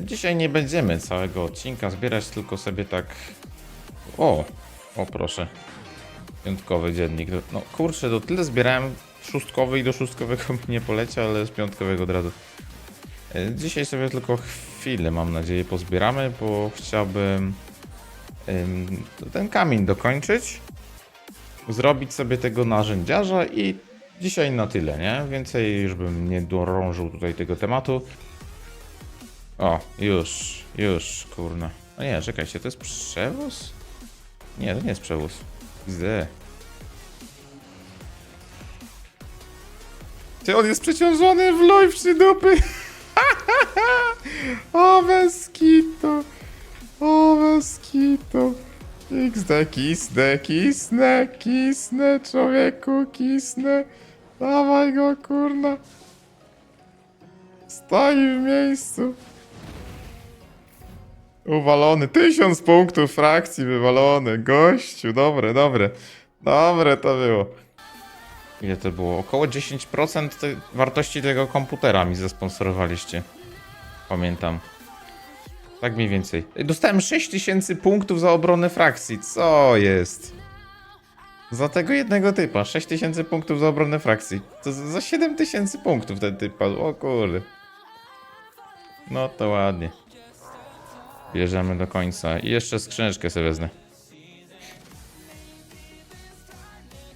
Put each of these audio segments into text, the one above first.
Dzisiaj nie będziemy całego odcinka zbierać, tylko sobie tak... O! O proszę. Piątkowy dziennik. No kurczę, to tyle zbierałem szóstkowy i do szóstkowego mi nie poleciał, ale z piątkowego od razu. E, Dzisiaj sobie tylko chwilę, mam nadzieję, pozbieramy, bo chciałbym ym, ten kamień dokończyć, zrobić sobie tego narzędziarza i dzisiaj na tyle, nie? Więcej już bym nie dorążył tutaj tego tematu. O, już, już, kurna. No nie, czekajcie, to jest przewóz? Nie, to nie jest przewóz. Gdzie? Ty, on jest przeciążony w loj dupy. o, bez kitu. O. XD, kisnę, kisnę, kisnę, człowieku, kisnę. Dawaj go, kurna. Stoi w miejscu. Uwalony. Tysiąc punktów frakcji wywalony. Gościu, dobre, dobre. Dobre to było. Ile to było? Około 10% te wartości tego komputera mi zasponsorowaliście. Pamiętam. Tak mniej więcej. Dostałem 6000 punktów za obronę frakcji. Co jest? Za tego jednego typa. 6000 punktów za obronę frakcji. To za za 7000 punktów ten typ padł. O kurde. No to ładnie. Bierzemy do końca. I jeszcze skrzyneczkę sobie wezmę.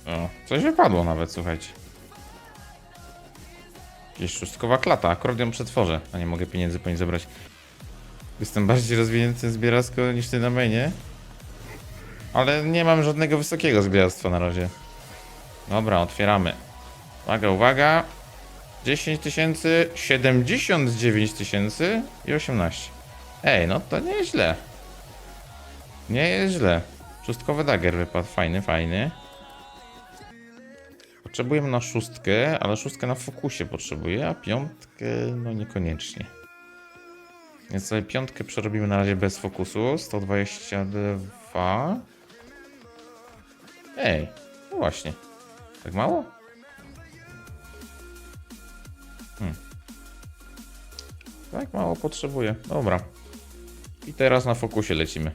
O, coś wypadło nawet, słuchajcie. Jakieś szóstkowa klata, ją przetworzę, a nie mogę pieniędzy po niej zebrać. Jestem bardziej rozwinięty zbieracko niż ty na mainie. Ale nie mam żadnego wysokiego zbieractwa na razie. Dobra, otwieramy. Uwaga, uwaga. 10 tysięcy, 79 tysięcy i 18. Ej, no to nieźle. Nie jest źle. Szóstkowy dagger wypadł, fajny, fajny. Potrzebujemy na szóstkę, ale szóstkę na fokusie potrzebuję, a piątkę no niekoniecznie. Więc sobie piątkę przerobimy na razie bez fokusu. 122. Ej, no właśnie. Tak mało? Hmm. Tak mało potrzebuję. Dobra. I teraz na fokusie lecimy.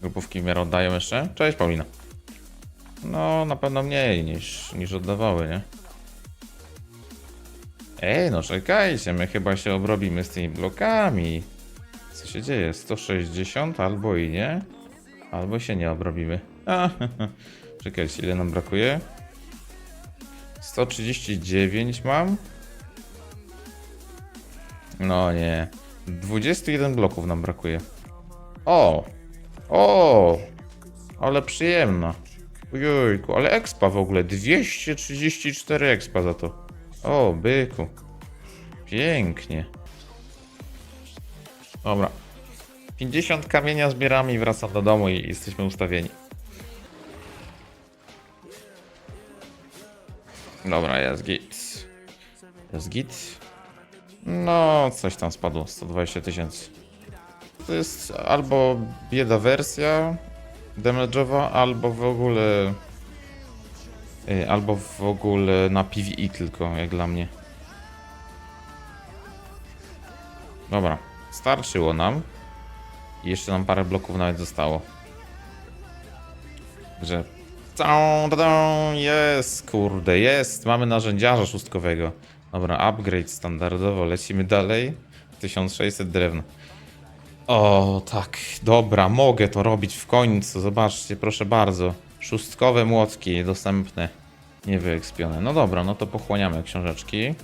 Grupówki w miarę oddają jeszcze. Cześć Paulina. No, na pewno mniej niż, niż oddawały, nie? Ej, no czekajcie, my chyba się obrobimy z tymi blokami. Co się dzieje? 160 albo i nie, albo się nie obrobimy. A, czekajcie, ile nam brakuje? 139 mam. No nie. 21 bloków nam brakuje. O! O! Ale przyjemna. Ojojku, ale expa w ogóle. 234 expa za to. O, byku. Pięknie. Dobra. 50 kamienia zbieramy i wracam do domu i jesteśmy ustawieni. Dobra, jest git. Jest git. No, coś tam spadło. 120 tysięcy. To jest albo bieda wersja damage'owa, albo w ogóle... y, Albo w ogóle na PvE tylko, jak dla mnie. Dobra, starczyło nam. I jeszcze nam parę bloków nawet zostało. Także... Jest, kurde, jest. Mamy narzędziarza szóstkowego. Dobra, upgrade standardowo, lecimy dalej. 1600 drewna. O, tak, dobra, mogę to robić w końcu. Zobaczcie, proszę bardzo. Szóstkowe młotki dostępne, niewyekspione. No dobra, no to pochłaniamy książeczki.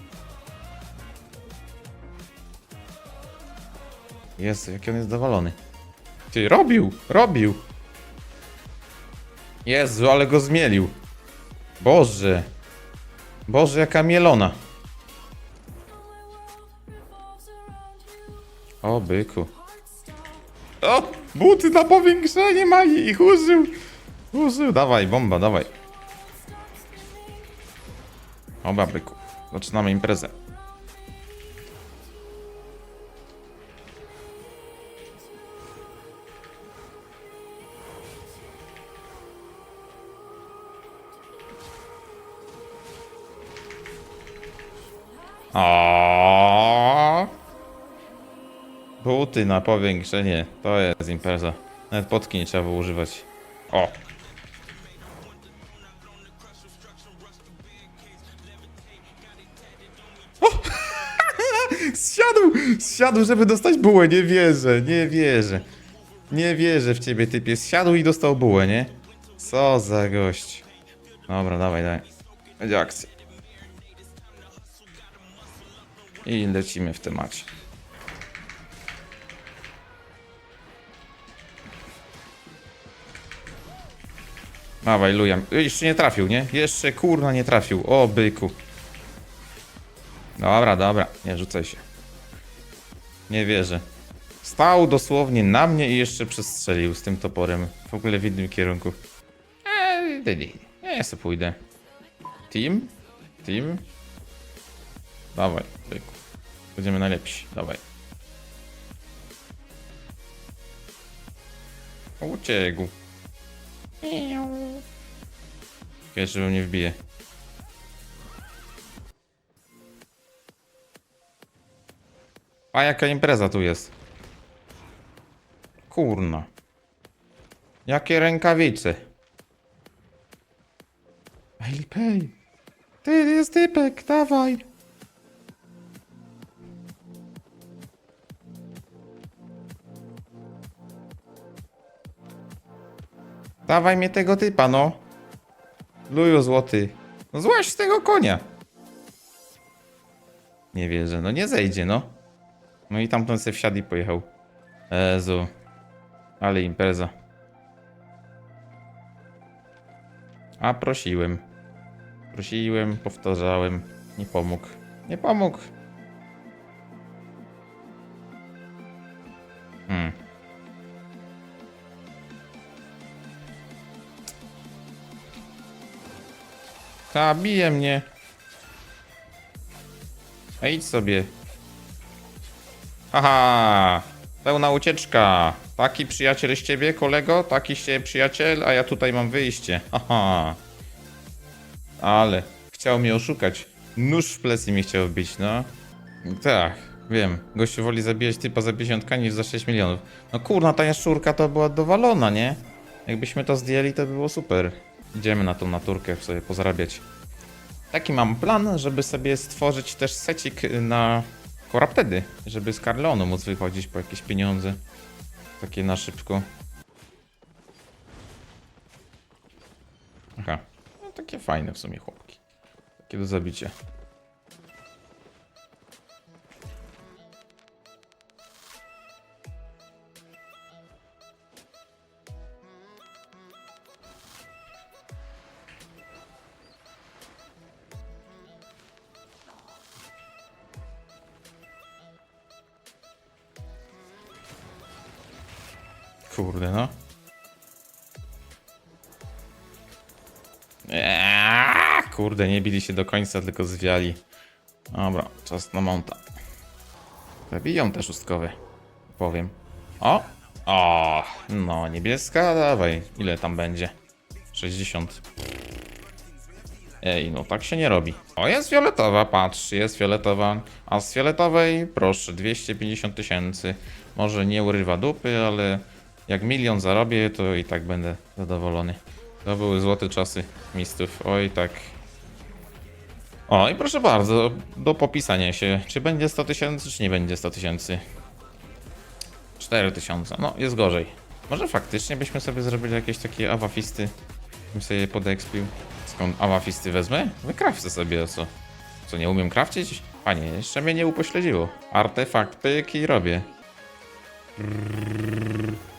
Jezu, jaki on jest dowolony. Ty, robił, robił. Jezu, ale go zmielił. Boże. Boże, jaka mielona. O, byku. O! Buty na powiększenie ma ich użył! Użył, dawaj, bomba, dawaj. Oba, byku. Zaczynamy imprezę. O, Buty na powiększenie. To jest impreza. Nawet potki nie trzeba było używać. O! O! Zsiadł! Zsiadł, żeby dostać bułę. Nie wierzę, nie wierzę. Nie wierzę w ciebie, typie. Zsiadł i dostał bułę, nie? Co za gość. Dobra, dawaj, dawaj. Będzie akcja. I lecimy w temacie. Dawaj, lujam. Jeszcze nie trafił, nie? Jeszcze kurna nie trafił. O, byku. Dobra, dobra. Nie rzucaj się. Nie wierzę. Stał dosłownie na mnie i jeszcze przestrzelił z tym toporem. W ogóle w innym kierunku. Eee, nie, ja sobie pójdę. Team? Team? Dawaj, byku. Będziemy najlepsi. Dawaj. Uciekł. Wiesz, że mnie wbije. A jaka impreza tu jest? Kurna. Jakie rękawice? Pej. Ty, jest typek, dawaj. Dawaj mnie tego typa, no. Luju złoty. No złaź z tego konia. Nie wierzę, no nie zejdzie, no. No i tamten se wsiadł i pojechał. Jezu. Ale impreza. A prosiłem. Prosiłem, powtarzałem. Nie pomógł. Nie pomógł. Ta, bije mnie. A idź sobie. Haha, pełna ucieczka. Taki przyjaciel z ciebie, kolego? Taki się przyjaciel, a ja tutaj mam wyjście. Haha. Ale chciał mnie oszukać. Nóż w plecy mi chciał wbić, no. Tak, wiem. Gościu woli zabijać typa za 50 niż za 6 milionów. No kurna, ta jaszczurka to była dowalona, nie? Jakbyśmy to zdjęli, to by było super. Idziemy na tą naturkę sobie pozarabiać. Taki mam plan, żeby sobie stworzyć też secik na koraptedy, żeby z Carleonu móc wychodzić po jakieś pieniądze. Takie na szybko. Aha. No takie fajne w sumie chłopki. Takie do zabicia. Kurde, nie bili się do końca, tylko zwiali. Dobra, czas na monta. Zabiją te szóstkowe. Powiem. O! O! No, niebieska, dawaj. Ile tam będzie? 60. Ej, no tak się nie robi. O, jest fioletowa, patrz, jest fioletowa. A z fioletowej, proszę, 250 tysięcy. Może nie urywa dupy, ale jak milion zarobię, to i tak będę zadowolony. To były złote czasy mistów. Oj, tak. O, i proszę bardzo, do popisania się. Czy będzie 100 tysięcy, czy nie będzie 100 tysięcy? 4 tysiące. No, jest gorzej. Może faktycznie byśmy sobie zrobili jakieś takie awafisty. Bym sobie podekspił. Skąd awafisty wezmę? Wykrawcę sobie, co? Co, nie umiem krawcić? Panie, jeszcze mnie nie upośledziło. Artefakt, pyk i robię. Every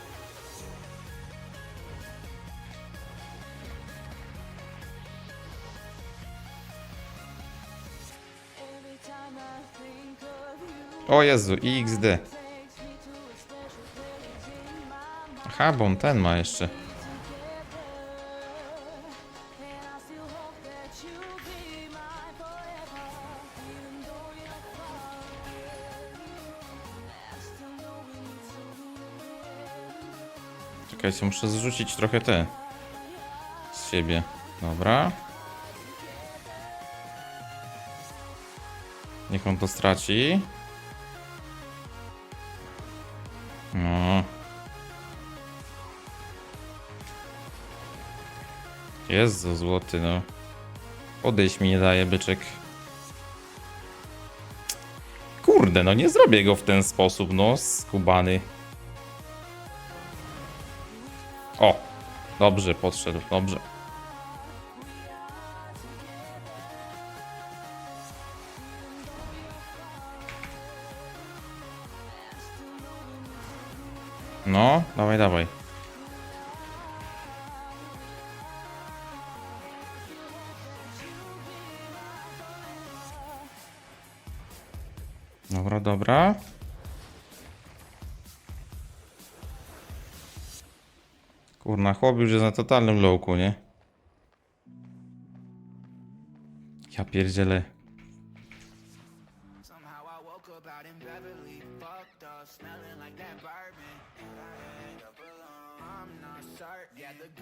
O Jezu, XD. Aha, bo on ten ma jeszcze. Czekajcie, muszę zrzucić trochę te z siebie. Dobra. Niech on to straci. No. Jezu, złoty, no. Odejść mi nie daje, byczek. Kurde, no nie zrobię go w ten sposób, no, skubany. O, dobrze, podszedł, dobrze. No, dawaj, dawaj. Dobra, dobra. Kurna, chłop już jest na totalnym lowku, nie? Ja pierdzielę.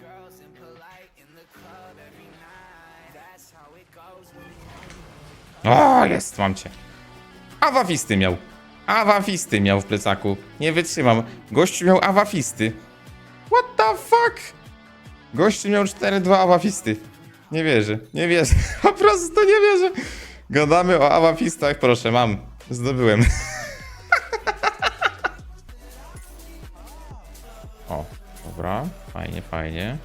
Girls impolite in the club every night. That's how it goes when O, jest, mam cię. Awafisty miał. Awafisty miał w plecaku. Nie wytrzymam. Gościu miał awafisty. What the fuck? Gościu miał 4-2 awafisty. Nie wierzę, nie wierzę. Po prostu nie wierzę. Gadamy o awafistach, proszę, mam. Zdobyłem. O, dobra. Fajnie, fajnie.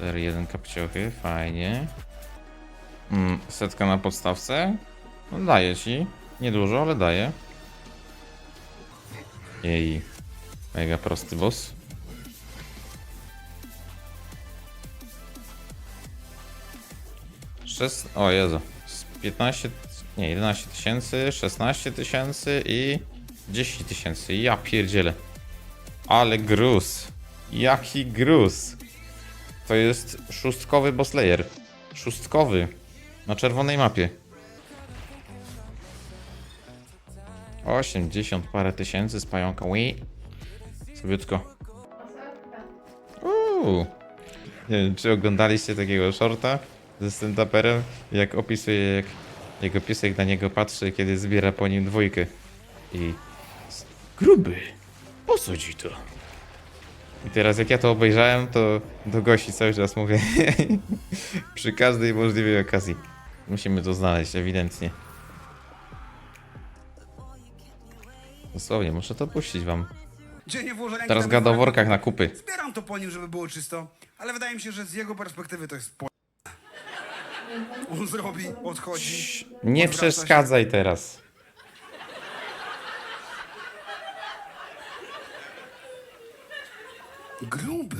4-1 kapciochy, fajnie. Mm, setka na podstawce. No daje ci. Niedużo, ale daje. Jej. Mega prosty boss. Szes... O Jezu. Z 15... Nie, 11 tysięcy, 16 tysięcy i 10 tysięcy. Ja pierdzielę. Ale gruz. Jaki gruz. To jest szóstkowy boss layer. Szóstkowy. Na czerwonej mapie. 80 parę tysięcy z pająka. Ui. Sobiutko. Uuu. Nie wiem, czy oglądaliście takiego shorta ze stand-uperem, jak opisuje, jak jego piesek na niego patrzy, kiedy zbiera po nim dwójkę. I... Gruby, po co ci to? I teraz jak ja to obejrzałem, to do gości cały czas mówię. Przy każdej możliwej okazji. Musimy to znaleźć, ewidentnie. Dosłownie, muszę to puścić wam. Teraz gada o workach na kupy. Zbieram to po nim, żeby było czysto, ale wydaje mi się, że z jego perspektywy to jest po... On zrobi, odchodzi. Nie odwraca się. przeszkadzaj teraz. Gruby.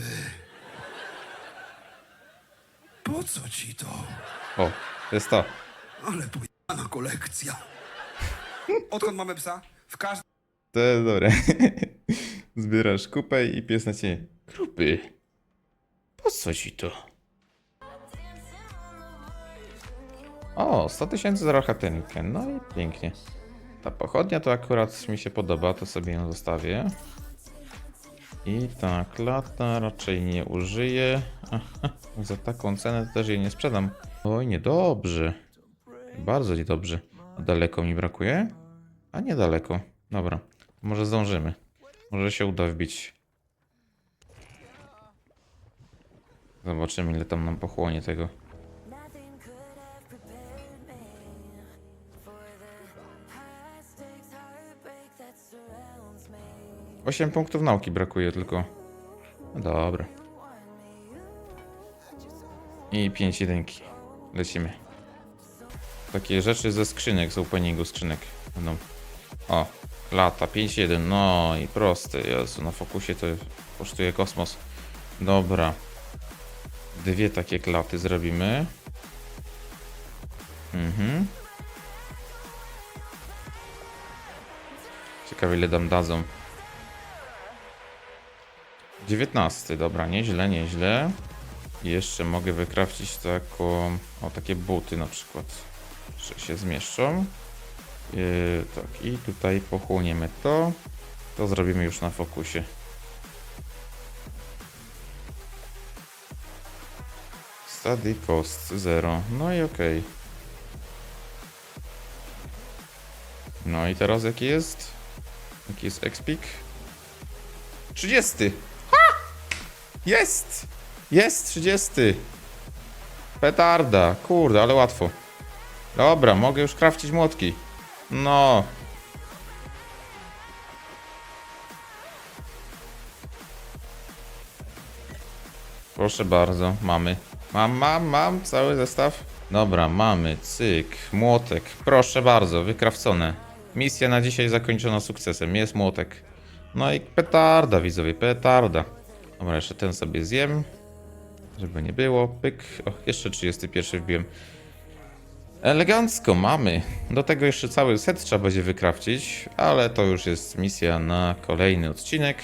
Po co ci to? O, jest to. Ale pojana kolekcja. Odkąd mamy psa? W każdym To jest dobre. Zbierasz kupę i pies na ciebie. Grupy. Po co ci to? O, 100 tysięcy za rochatynkę. No i pięknie. Ta pochodnia to akurat mi się podoba, to sobie ją zostawię. I ta klata raczej nie użyję. Aha, za taką cenę też jej nie sprzedam. Oj, niedobrze. Bardzo niedobrze. Daleko mi brakuje? A niedaleko. Dobra. Może zdążymy. Może się uda wbić. Zobaczymy, ile tam nam pochłonie tego. 8 punktów nauki brakuje tylko. No dobra. I 5 jedynki. Lecimy. Takie rzeczy ze skrzynek, z openingu skrzynek będą. O, lata, 5-1, no i proste, Jezu, na fokusie to kosztuje kosmos. Dobra. Dwie takie klaty zrobimy. Mhm. Ciekawe ile dam dadzą. 19, dobra, nieźle, nieźle. Jeszcze mogę wykrafcić taką, o takie buty na przykład, że się zmieszczą. Yy, tak, i tutaj pochłoniemy to. To zrobimy już na fokusie. Study cost 0. No i okej. No i teraz jaki jest? Jaki jest expik? 30! Jest! Jest 30! Petarda, kurde, ale łatwo. Dobra, mogę już krawcić młotki. No. Proszę bardzo, mamy. Mam, mam, mam cały zestaw. Dobra, mamy, cyk, młotek. Proszę bardzo, wykrawcone. Misja na dzisiaj zakończona sukcesem. Jest młotek. No i petarda, widzowie, petarda. Dobra, jeszcze ten sobie zjem. Żeby nie było. Pyk. O, jeszcze 31 wbiłem. Elegancko, mamy. Do tego jeszcze cały set trzeba będzie wykrawcić, ale to już jest misja na kolejny odcinek.